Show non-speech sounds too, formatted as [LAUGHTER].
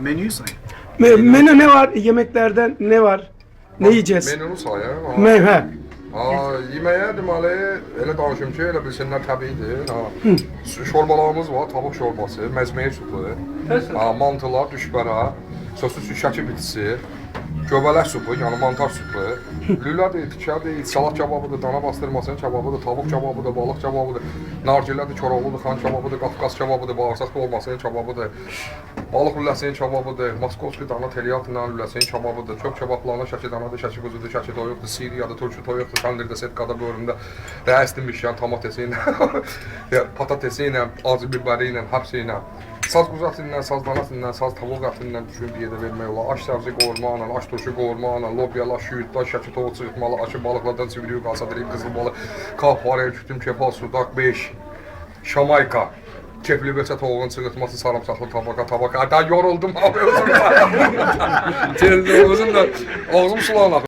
Menüyü say. Me- menü ne var? Yemeklerden ne var? Ne yiyeceğiz? Menunu sayayım. Ha. Me he. Ha, yeməyə deməli elə danışım ki, elə bilsinlər təbiidir. Ha. Şorbalarımız var, tavuk şorbası, məzməyi supu, ha, mantılar, düşbərə, soslu şəki bitkisi, göbələk supu, yəni mantar supu, lülədir, tikədir, salat kebabıdır, dana bastırmasının kebabıdır, tavuk kebabıdır, balıq kebabıdır, nargilədir, Koroğludur, xan kebabıdır, Qafqaz kebabıdır, bağırsaq dolmasının kebabıdır, balıq lüləsinin kebabıdır, Moskovski dana telyatla lüləsinin kebabıdır, çöp kebablarına şəki danadır, şəki quzudur, şəki toyuqdur, Siriyadır, turşu toyuqdur, təndirdə, setkada bölümündə, rəisli mişyan, tomatesi ilə, [LAUGHS] patatesi ilə, acı biberi ilə, hepsi ilə. Saz ilə, saz ilə, saz tavuq ilə düşün bir yerdə vermək olar. Aş səbzi qovurma ilə, aş qovurma ilə, lobyalar, şüyüdlər, şəki tovuq çırpmalı, aşı balıqlardan çivriyi qalsa direkt qızıl balı, kapare, kütüm, kepal, sudak, 5, şamayka. Kefli beçə tavuğun çığırtması, sarımsaqlı tabaka, tabaka. Hatta yoruldum abi özüm. [LAUGHS] Telli özüm də ağzım sulanaq.